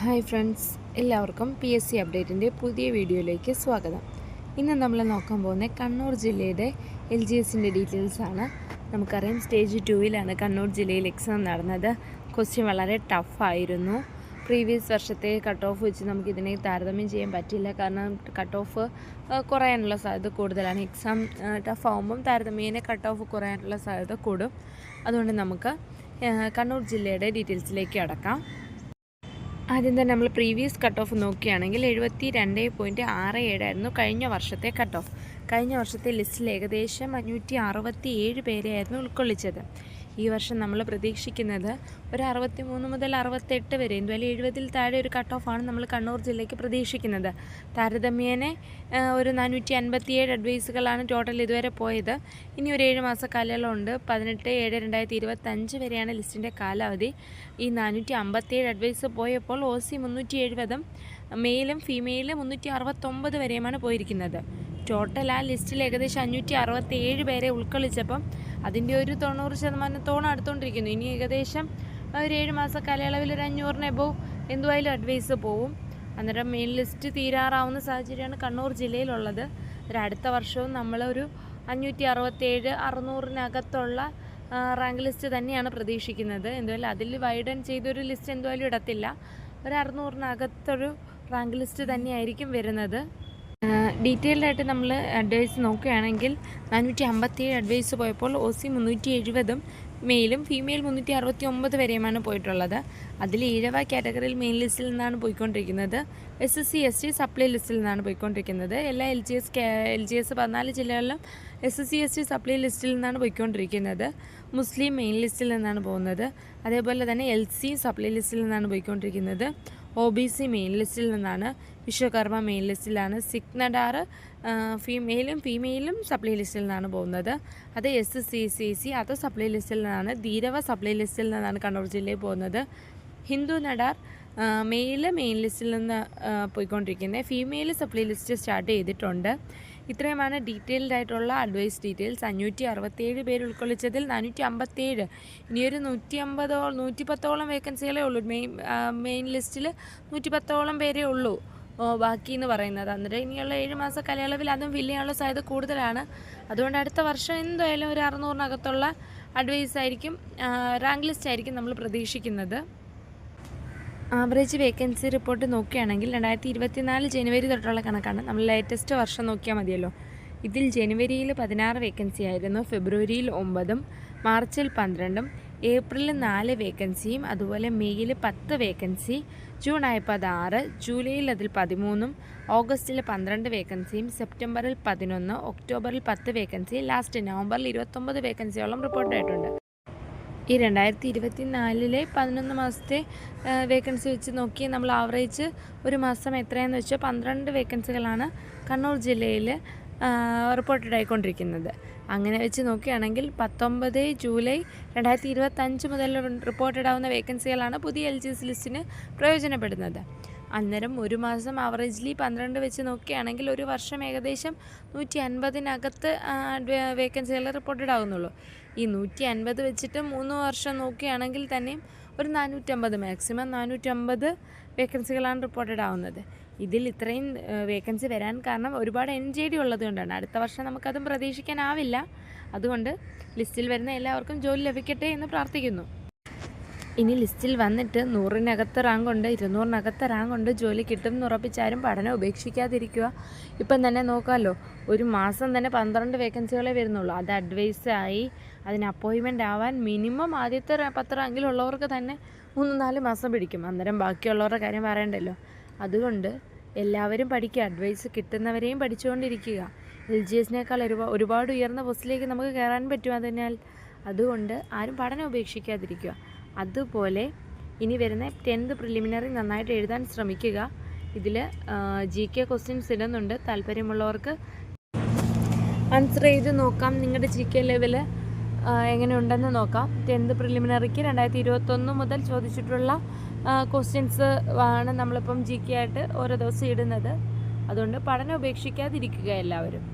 Hi friends എല്ലാവർക്കും P S C അപ്ഡേറ്റിന്റെ പുതിയ വീഡിയോയിലേക്ക് സ്വാഗതം. ഇന്ന് നമ്മൾ നോക്കാൻ പോകുന്നത് കണ്ണൂർ ജില്ലയുടെ എൽ ജി എസിന്റെ ഡീറ്റെയിൽസാണ് നമുക്കറിയാം സ്റ്റേജ് ടൂവിലാണ് കണ്ണൂർ ജില്ലയിൽ എക്സാം നടന്നത്. ക്വസ്റ്റ്യൻ വളരെ ടഫായിരുന്നു പ്രീവിയസ് വർഷത്തെ കട്ട് ഓഫ് വെച്ച് നമുക്കിതിനെ താരതമ്യം ചെയ്യാൻ പറ്റില്ല കാരണം കട്ട് ഓഫ് കുറയാനുള്ള സാധ്യത കൂടുതലാണ്. എക്സാം ടഫ് ആകുമ്പം താരതമ്യേന കട്ട് ഓഫ് കുറയാനുള്ള സാധ്യത കൂടും. അതുകൊണ്ട് നമുക്ക് കണ്ണൂർ ജില്ലയുടെ ഡീറ്റെയിൽസിലേക്ക് അടക്കാം. ആദ്യം തന്നെ നമ്മൾ പ്രീവിയസ് കട്ട് ഓഫ് നോക്കുകയാണെങ്കിൽ എഴുപത്തി രണ്ട് പോയിന്റ് ആറ് ഏഴായിരുന്നു കഴിഞ്ഞ വർഷത്തെ കട്ട് ഓഫ് കഴിഞ്ഞ വർഷത്തെ ലിസ്റ്റിൽ ഏകദേശം അഞ്ഞൂറ്റി അറുപത്തി ഏഴ് പേരെയായിരുന്നു ഉൾക്കൊള്ളിച്ചത്. ഈ വർഷം നമ്മൾ പ്രതീക്ഷിക്കുന്നത് ഒരു അറുപത്തി മൂന്ന് മുതൽ അറുപത്തെട്ട് വരെ എന്തായാലും എഴുപതിൽ താഴെ ഒരു കട്ട് ഓഫാണ് നമ്മൾ കണ്ണൂർ ജില്ലയ്ക്ക് പ്രതീക്ഷിക്കുന്നത്. താരതമ്യേനെ ഒരു നാനൂറ്റി അൻപത്തി ഏഴ് അഡ്വൈസുകളാണ് ടോട്ടൽ ഇതുവരെ പോയത്. ഇനി ഒരു ഏഴ് മാസ കാലയളവുണ്ട്. പതിനെട്ട് ഏഴ് രണ്ടായിരത്തി ഇരുപത്തഞ്ച് വരെയാണ് ലിസ്റ്റിന്റെ കാലാവധി. ഈ നാനൂറ്റി അമ്പത്തേഴ് അഡ്വൈസ് പോയപ്പോൾ ഒ സി മുന്നൂറ്റി എഴുപതും മെയിലും ഫീമെയിലും മുന്നൂറ്റി അറുപത്തൊമ്പത് വരെയുമാണ് പോയിരിക്കുന്നത്. ടോട്ടൽ ആ ലിസ്റ്റിൽ ഏകദേശം അഞ്ഞൂറ്റി അറുപത്തി ഏഴ് പേരെ ഉൾക്കൊള്ളിച്ചപ്പം അതിന്റെ ഒരു തൊണ്ണൂറ് ശതമാനത്തോളം അടുത്തുകൊണ്ടിരിക്കുന്നു. ഇനി ഏകദേശം ഒരു ഏഴ് മാസ കാലയളവിൽ ഒരു അഞ്ഞൂറിന് എബോവ് എന്തുവായാലും അഡ്വൈസ് പോവും. അന്നേരം മെയിൻ ലിസ്റ്റ് തീരാറാവുന്ന സാഹചര്യമാണ് കണ്ണൂർ ജില്ലയിലുള്ളത്. ഒരു അടുത്ത വർഷവും നമ്മളൊരു അഞ്ഞൂറ്റി അറുപത്തേഴ് അറുന്നൂറിനകത്തുള്ള റാങ്ക് ലിസ്റ്റ് തന്നെയാണ് പ്രതീക്ഷിക്കുന്നത്. എന്തുവല്ല അതിൽ വൈഡൻ ചെയ്തൊരു ലിസ്റ്റ് എന്തുവായാലും ഇടത്തില്ല. ഒരു അറുന്നൂറിനകത്തൊരു റാങ്ക് ലിസ്റ്റ് തന്നെയായിരിക്കും വരുന്നത്. ഡീറ്റെയിൽഡ് ആയിട്ട് നമ്മൾ അഡ്വൈസ് നോക്കുകയാണെങ്കിൽ നാനൂറ്റി അമ്പത്തിയേഴ് അഡ്വൈസ് പോയപ്പോൾ ഒ സി മുന്നൂറ്റി എഴുപതും മെയിലും ഫീമെയിൽ മുന്നൂറ്റി അറുപത്തി ഒമ്പത് വരെയുമാണ് പോയിട്ടുള്ളത്. അതിൽ ഈഴവ കാറ്റഗറിയിൽ മെയിൻ ലിസ്റ്റിൽ നിന്നാണ് പോയിക്കൊണ്ടിരിക്കുന്നത്. S S C S T supply ലിസ്റ്റിൽ നിന്നാണ് പോയിക്കൊണ്ടിരിക്കുന്നത്. എല്ലാ L G S L G S പതിനാല് ജില്ലകളിലും S S C S T supply ലിസ്റ്റിൽ നിന്നാണ് പോയിക്കൊണ്ടിരിക്കുന്നത്. മുസ്ലിം മെയിൻ ലിസ്റ്റിൽ നിന്നാണ് പോകുന്നത്. അതേപോലെ തന്നെ എൽ സി സപ്ലൈ ലിസ്റ്റിൽ നിന്നാണ് പോയിക്കൊണ്ടിരിക്കുന്നത്. ഒ ബി സി മെയിൻ ലിസ്റ്റിൽ നിന്നാണ് വിശ്വകർമ്മ മെയിൻ ലിസ്റ്റിലാണ് സിഗ്നഡാർ ഫീമെയിലും ഫീമെയിലും സപ്ലൈ ലിസ്റ്റിൽ നിന്നാണ് പോകുന്നത്. അത് എസ് സി സി സി അത് സപ്ലൈ ലിസ്റ്റിൽ നിന്നാണ് ധീരവ സപ്ലൈ ലിസ്റ്റിൽ നിന്നാണ് കണ്ണൂർ ജില്ലയിൽ പോകുന്നത്. ഹിന്ദു നടാർ മെയിൽ മെയിൻ ലിസ്റ്റിൽ നിന്ന് പോയിക്കൊണ്ടിരിക്കുന്നത് ഫീമെയിൽ സപ്ലൈ ലിസ്റ്റ് സ്റ്റാർട്ട് ചെയ്തിട്ടുണ്ട്. ഇത്രയുമാണ് ഡീറ്റെയിൽഡ് ആയിട്ടുള്ള അഡ്വൈസ് ഡീറ്റെയിൽസ് അഞ്ഞൂറ്റി അറുപത്തേഴ് പേര് ഉൾക്കൊള്ളിച്ചതിൽ നാനൂറ്റി അമ്പത്തേഴ് ഇനിയൊരു നൂറ്റി അമ്പതോ നൂറ്റി പത്തോളം വേക്കൻസികളേ ഉള്ളൂ മെയിൻ മെയിൻ ലിസ്റ്റിൽ നൂറ്റി പത്തോളം പേരേ ഉള്ളൂ. ബാക്കി എന്ന് പറയുന്നത്. അന്നേരം ഇനിയുള്ള ഏഴ് മാസ കാലയളവിൽ അതും വില്ലയുള്ള സാധ്യത കൂടുതലാണ്. അതുകൊണ്ട് അടുത്ത വർഷം എന്തായാലും ഒരു അറുന്നൂറിനകത്തുള്ള അഡ്വൈസ് ആയിരിക്കും റാങ്ക് ലിസ്റ്റ് ആയിരിക്കും നമ്മൾ പ്രതീക്ഷിക്കുന്നത്. ആവറേജ് വേക്കൻസി റിപ്പോർട്ട് നോക്കുകയാണെങ്കിൽ രണ്ടായിരത്തി ഇരുപത്തിനാല് ജനുവരി തൊട്ടുള്ള കണക്കാണ്. നമ്മൾ ലേറ്റസ്റ്റ് വർഷം നോക്കിയാൽ മതിയല്ലോ. ഇതിൽ ജനുവരിയിൽ പതിനാറ് വേക്കൻസി ആയിരുന്നു ഫെബ്രുവരിയിൽ ഒമ്പതും മാർച്ചിൽ പന്ത്രണ്ടും ഏപ്രിലിൽ നാല് വേക്കൻസിയും അതുപോലെ മെയ്യിൽ പത്ത് വേക്കൻസി ജൂൺ ആയപ്പോൾ അത് ആറ് ജൂലൈയിൽ അതിൽ പതിമൂന്നും ഓഗസ്റ്റിൽ പന്ത്രണ്ട് വേക്കൻസിയും സെപ്റ്റംബറിൽ പതിനൊന്ന് ഒക്ടോബറിൽ പത്ത് വേക്കൻസി ലാസ്റ്റ് നവംബറിൽ ഇരുപത്തൊമ്പത് വേക്കൻസിയോളം റിപ്പോർട്ടായിട്ടുണ്ട്. ഈ രണ്ടായിരത്തി ഇരുപത്തി നാലിലെ പതിനൊന്ന് മാസത്തെ വേക്കൻസി വെച്ച് നോക്കി നമ്മൾ ആവറേജ് ഒരു മാസം എത്രയെന്ന് വെച്ചാൽ പന്ത്രണ്ട് വേക്കൻസികളാണ് കണ്ണൂർ ജില്ലയിൽ റിപ്പോർട്ടഡ് ആയിക്കൊണ്ടിരിക്കുന്നത്. അങ്ങനെ വെച്ച് നോക്കുകയാണെങ്കിൽ പത്തൊമ്പത് ജൂലൈ രണ്ടായിരത്തി ഇരുപത്തഞ്ച് മുതൽ റിപ്പോർട്ടഡ് ആവുന്ന വേക്കൻസികളാണ് പുതിയ എൽ ജി എസ് ലിസ്റ്റിന് പ്രയോജനപ്പെടുന്നത്. അന്നേരം ഒരു മാസം ആവറേജ്ലി പന്ത്രണ്ട് വെച്ച് നോക്കുകയാണെങ്കിൽ ഒരു വർഷം ഏകദേശം നൂറ്റി അൻപതിനകത്ത് വേക്കൻസികൾ റിപ്പോർട്ടഡ് ആകുന്നുള്ളൂ ഈ നൂറ്റി അൻപത് വെച്ചിട്ട് മൂന്ന് വർഷം നോക്കുകയാണെങ്കിൽ തന്നെയും ഒരു നാനൂറ്റമ്പത് മാക്സിമം നാനൂറ്റമ്പത് വേക്കൻസികളാണ് റിപ്പോർട്ടഡ് ആവുന്നത്. ഇതിൽ ഇത്രയും വേക്കൻസി വരാൻ കാരണം ഒരുപാട് എൻ ജെ ഡി ഉള്ളത് കൊണ്ടാണ്. അടുത്ത വർഷം നമുക്കതും പ്രതീക്ഷിക്കാനാവില്ല. അതുകൊണ്ട് ലിസ്റ്റിൽ വരുന്ന എല്ലാവർക്കും ജോലി ലഭിക്കട്ടെ എന്ന് പ്രാർത്ഥിക്കുന്നു. ഇനി ലിസ്റ്റിൽ വന്നിട്ട് നൂറിനകത്ത് റാങ്ക് ഉണ്ട് ഇരുന്നൂറിനകത്ത് റാങ്ക് ഉണ്ട് ജോലി കിട്ടും എന്ന് ഉറപ്പിച്ചാരും പഠനം ഉപേക്ഷിക്കാതിരിക്കുക. ഇപ്പം തന്നെ നോക്കാമല്ലോ ഒരു മാസം തന്നെ പന്ത്രണ്ട് വേക്കൻസികളെ വരുന്നുള്ളൂ. അത് അഡ്വൈസ് ആയി അതിന് അപ്പോയിൻമെന്റ് ആവാൻ മിനിമം ആദ്യത്തെ പത്ത് റാങ്കിലുള്ളവർക്ക് തന്നെ മൂന്ന് നാല് മാസം പിടിക്കും. അന്നേരം ബാക്കിയുള്ളവരുടെ കാര്യം പറയണ്ടല്ലോ. അതുകൊണ്ട് എല്ലാവരും പഠിക്കുക. അഡ്വൈസ് കിട്ടുന്നവരെയും പഠിച്ചുകൊണ്ടിരിക്കുക. എൽ ജി എസിനേക്കാൾ ഒരുപാട് ഒരുപാട് ഉയർന്ന പോസ്റ്റിലേക്ക് നമുക്ക് കയറാൻ പറ്റും. അതിനാൽ അതുകൊണ്ട് ആരും പഠനം ഉപേക്ഷിക്കാതിരിക്കുക. അതുപോലെ ഇനി വരുന്ന ടെൻത്ത് പ്രിലിമിനറി നന്നായിട്ട് എഴുതാൻ ശ്രമിക്കുക. ഇതിൽ ജി കെ ക്വസ്റ്റ്യൻസ് ഇടുന്നുണ്ട്. താല്പര്യമുള്ളവർക്ക് ആൻസർ ചെയ്ത് നോക്കാം. നിങ്ങളുടെ ജി കെ ലെവൽ എങ്ങനെയുണ്ടെന്ന് നോക്കാം. ടെൻത്ത് പ്രിലിമിനറിക്ക് രണ്ടായിരത്തി ഇരുപത്തൊന്ന് മുതൽ ചോദിച്ചിട്ടുള്ള ക്വസ്റ്റ്യൻസ് ആണ് നമ്മളിപ്പം ജി കെ ആയിട്ട് ഓരോ ദിവസം ഇടുന്നത്. അതുകൊണ്ട് പഠനം ഉപേക്ഷിക്കാതിരിക്കുക എല്ലാവരും.